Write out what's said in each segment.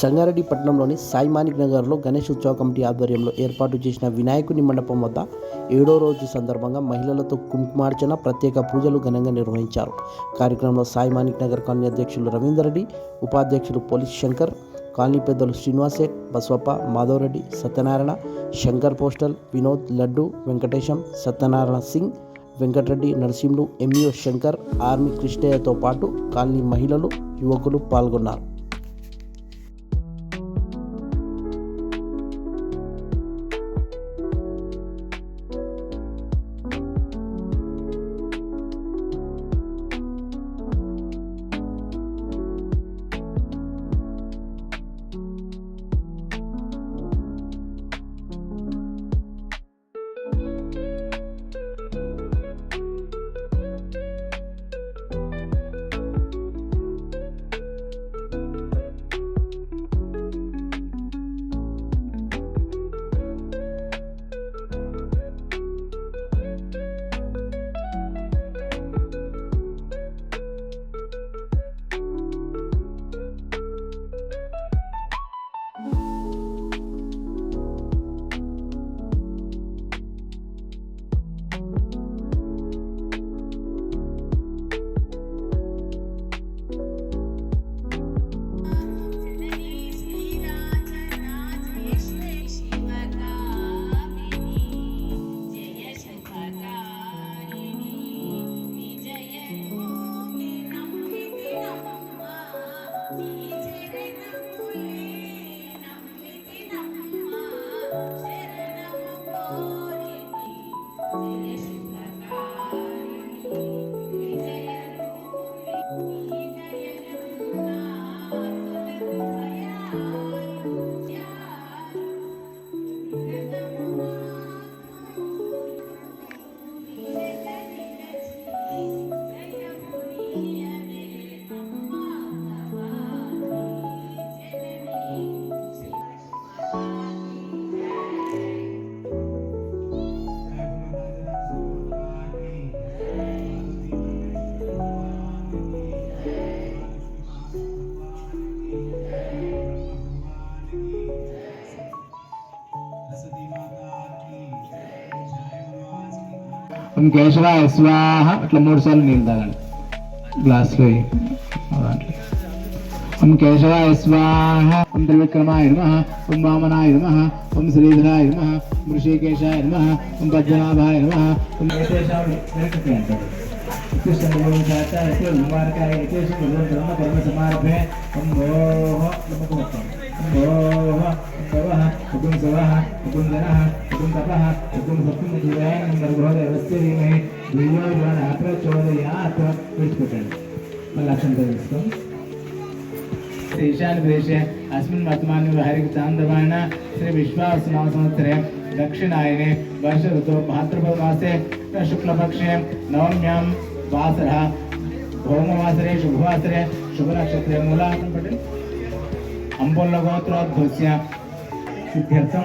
సంగారెడ్డి పట్టణంలోని సాయిమానిక్ నగర్లో గణేష్ ఉత్సవ కమిటీ ఆధ్వర్యంలో ఏర్పాటు చేసిన వినాయకుని మండపం వద్ద ఏడో రోజు సందర్భంగా మహిళలతో కుంకుమార్చన ప్రత్యేక పూజలు ఘనంగా నిర్వహించారు. కార్యక్రమంలో సాయిమానిక్ నగర్ కాలనీ అధ్యక్షులు రవీందర్ రెడ్డి ఉపాధ్యక్షులు పోలీస్ శంకర్ కాలనీ పెద్దలు శ్రీనివాసేట్ Baswappa Madhavareddy Satyanarayana Shankar postal Vinod Laddu Venkatesham Satyanarayana Singh Venkatareddy Narasimhulu MEO Shankar army కృష్ణయ్యతో పాటు కాలనీ మహిళలు యువకులు పాల్గొన్నారు. ఓం కేశవాయ స్వాహ అట్లా మూడు సార్లు నీళ్ళు తాగండి. గ్లాస్లో దాంట్లో. ఓం కేశవాయ స్వాహ ఓం త్రివిక్రమాయ నమ ఓం వామనాయ నమ ఓం శ్రీధరాయ నమ ఓం ఋషికేశాయ నమ ఓం పద్మనాభాయ నమ ఓం సమారభే ఓం ఓం యుగం తపః యుగం సత్యం జీవాయ గర్భోద వ్యవస్థీమే దివ్యోజన అత్ర చోదయాత్ విడిచిపెట్టాడు మళ్ళీ లక్ష్యం తెలుస్తాం ఈశాన్ ప్రదేశే అస్మిన్ వర్తమాన హరికి చాందమాన శ్రీ విశ్వాసనామ సంవత్సరే దక్షిణాయనే వర్ష ఋతు భాద్రపదమాసే శుక్లపక్షే నవమ్యాం వాసర భౌమవాసరే శుభవాసరే శుభనక్షత్రే మూలాపటం అంబోల్ల గోత్రోద్భూస్య సిద్ధ్యర్థం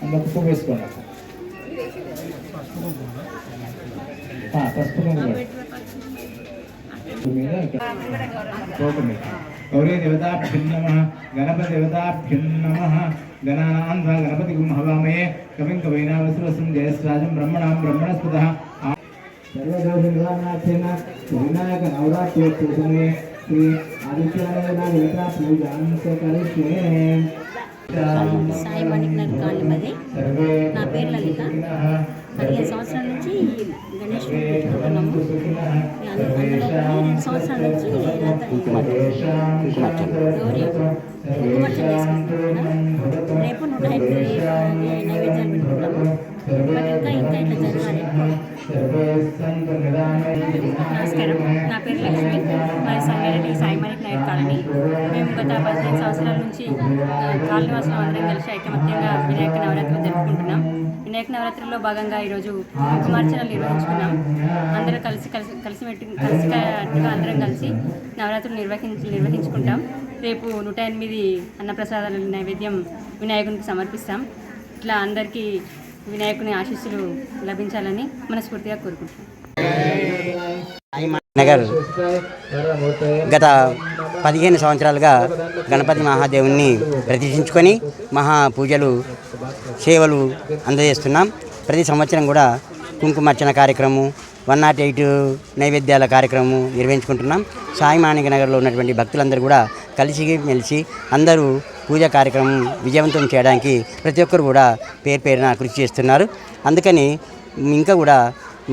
అందులో పువ్వు వేసుకోండి ఆ, పసుపు కుంకుమ మీద ఇక్కడ పోకండి గౌరీ దేవతాభ్యం నమ గణపతి దేవతాభ్యం నమ గణానాంధ్ర గణపతి గుం హవామయే కవిం కవైనావసరసం జయస్రాజం బ్రహ్మణాం బ్రహ్మణస్పద సర్వదోష నివారణార్థేన వినాయక నవరాత్రోత్సవ సమయే శ్రీ ఆదిత్యాలయ దేవతా పూజాం కరిష్యే సాయి మణిక్ నగర్ నా పేరు లలిత. పదిహేను సంవత్సరాల నుంచి గణేష్ పెట్టుకుంటున్నాము. అందులో రెండు సంవత్సరాల నుంచి గౌరీ కుంకుమర్చన రేపు నూట ఎనిమిది నైవేద్యాలు పెట్టుకుంటాము ఇంకా ఇంకా ఇట్లా జరగాలి నమస్కారం. నా పేరు లక్ష్మి. మరి సంగారెడ్డి సాయి మణిక్ నగర్ కాలనీ. మేము గత పదిహేను సంవత్సరాల నుంచి కాళీవాసులు అందరం కలిసి ఐకమత్యంగా వినాయక నవరాత్రులు జరుపుకుంటున్నాం. వినాయక నవరాత్రుల్లో భాగంగా ఈరోజు కుమార్చనలు నిర్వహించుకున్నాం. అందరూ కలిసి కలిసి కలిసి పెట్టి కలిసి అందరం కలిసి నవరాత్రులు నిర్వహించి నిర్వహించుకుంటాం. రేపు నూట ఎనిమిది అన్నప్రసాదాల నైవేద్యం వినాయకునికి సమర్పిస్తాం. ఇట్లా అందరికీ వినాయకుని ఆశీస్సులు లభించాలని మనస్ఫూర్తిగా కోరుకుంటున్నాం. నగర్ గత పదిహేను సంవత్సరాలుగా గణపతి మహాదేవుని ప్రతిష్ఠించుకొని మహా పూజలు సేవలు అందజేస్తున్నాం. ప్రతి సంవత్సరం కూడా కుంకుమార్చన కార్యక్రమం వన్ నాట్ ఎయిట్ నైవేద్యాల కార్యక్రమం నిర్వహించుకుంటున్నాం. సాయి మాణిక నగర్లో ఉన్నటువంటి భక్తులందరూ కూడా కలిసి మెలిసి అందరూ పూజా కార్యక్రమం విజయవంతం చేయడానికి ప్రతి ఒక్కరు కూడా పేరు పేరున కృషి చేస్తున్నారు. అందుకని ఇంకా కూడా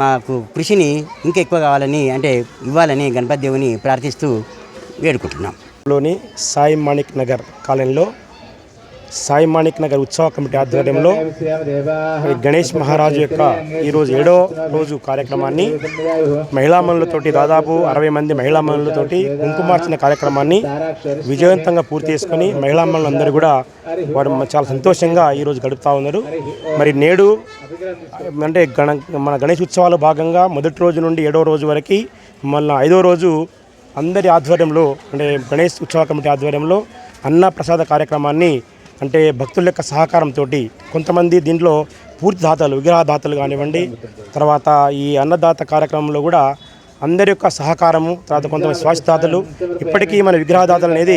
మాకు కృషిని ఇంకా ఎక్కువ కావాలని అంటే ఇవ్వాలని గణపతి దేవుని ప్రార్థిస్తూ వేడుకుంటున్నాం. లోని సాయి మాణిక్ నగర్ కాలనీలో సాయి మాణిక్ నగర్ ఉత్సవ కమిటీ ఆధ్వర్యంలో గణేష్ మహారాజు యొక్క ఈరోజు ఏడో రోజు కార్యక్రమాన్ని మహిళా మనులతోటి దాదాపు అరవై మంది మహిళా మనులతోటి కుంకుమార్చిన కార్యక్రమాన్ని విజయవంతంగా పూర్తి చేసుకుని మహిళా మనులందరూ కూడా వారు చాలా సంతోషంగా ఈరోజు గడుపుతూ ఉన్నారు. మరి నేడు అంటే గణ మన గణేష్ ఉత్సవాల భాగంగా మొదటి రోజు నుండి ఏడో రోజు వరకు మళ్ళీ ఐదో రోజు అందరి ఆధ్వర్యంలో అంటే గణేష్ ఉత్సవ కమిటీ ఆధ్వర్యంలో అన్న ప్రసాద కార్యక్రమాన్ని అంటే భక్తుల యొక్క సహకారంతో కొంతమంది దీంట్లో పూర్తి దాతలు విగ్రహదాతలు కానివ్వండి తర్వాత ఈ అన్నదాత కార్యక్రమంలో కూడా అందరి యొక్క సహకారము తర్వాత కొంతమంది స్వాస్థ్యదాతలు ఇప్పటికీ మన విగ్రహదాతలు అనేది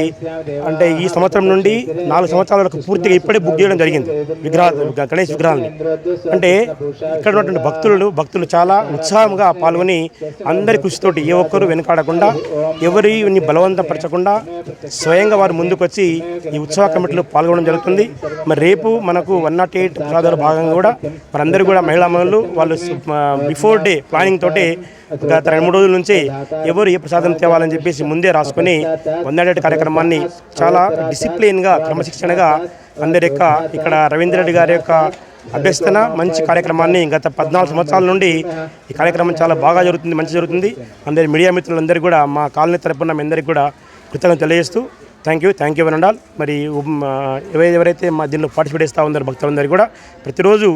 అంటే ఈ సంవత్సరం నుండి నాలుగు సంవత్సరాల వరకు పూర్తిగా ఇప్పుడే బుక్ చేయడం జరిగింది విగ్రహ గణేష్ విగ్రహాలని. అంటే ఇక్కడ ఉన్నటువంటి భక్తులు భక్తులు చాలా ఉత్సాహంగా పాల్గొని అందరి కృషితోటి ఏ ఒక్కరు వెనుకాడకుండా ఎవరిని బలవంతపరచకుండా స్వయంగా వారు ముందుకొచ్చి ఈ ఉత్సవ కమిటీలో పాల్గొనడం జరుగుతుంది. మరి రేపు మనకు వన్ నాట్ ఎయిట్ ప్రాధాన్య భాగంగా కూడా మనందరూ కూడా మహిళా మహిళలు వాళ్ళు బిఫోర్ డే ప్లానింగ్ తోటి గత రెండు రోజుల నుంచి ఎవరు ఏ ప్రసాదం తేవాలని చెప్పేసి ముందే రాసుకొని ఎయిట్ కార్యక్రమాన్ని చాలా డిసిప్లిన్గా క్రమశిక్షణగా అందరి యొక్క ఇక్కడ రవీంద్ర రెడ్డి గారి యొక్క అభ్యర్థన మంచి కార్యక్రమాన్ని గత పద్నాలుగు సంవత్సరాల నుండి ఈ కార్యక్రమం చాలా బాగా జరుగుతుంది మంచి జరుగుతుంది. అందరి మీడియా మిత్రులందరికీ కూడా మా కాలనీ తరపున మీ అందరికీ కూడా కృతజ్ఞత తెలియజేస్తూ థ్యాంక్ యూ థ్యాంక్ యూ వనండాల్ మరి ఎవరైతే మా దీనిలో పార్టిసిపేట్ చేస్తూ ఉన్నారో భక్తులందరూ కూడా ప్రతిరోజు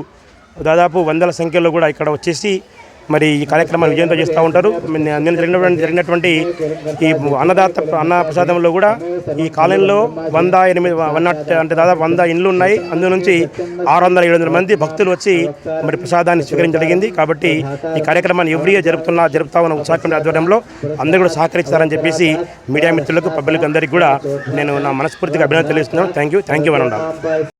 దాదాపు వందల సంఖ్యలో కూడా ఇక్కడ వచ్చేసి మరి ఈ కార్యక్రమాన్ని విజయంతో చేస్తూ ఉంటారు. నేను జరిగినటువంటి జరిగినటువంటి ఈ అన్నదాత అన్న ప్రసాదంలో కూడా ఈ కాలనీలో వంద ఎనిమిది వన్ నాట్ అంటే దాదాపు వంద ఇండ్లు ఉన్నాయి. అందు నుంచి ఆరు వందల ఏడు వందల మంది భక్తులు వచ్చి మరి ప్రసాదాన్ని స్వీకరించడం జరిగింది. కాబట్టి ఈ కార్యక్రమాన్ని ఎవ్రీ ఇయర్ జరుపుతున్న జరుపుతా ఉన్న ఉత్సాహం ఆధ్వర్యంలో అందరూ కూడా సహకరిస్తారని చెప్పేసి మీడియా మిత్రులకు పబ్లిక్ అందరికీ కూడా నేను నా మనస్ఫూర్తిగా అభినందన తెలియజేస్తున్నాను. థ్యాంక్ యూ థ్యాంక్ యూ అని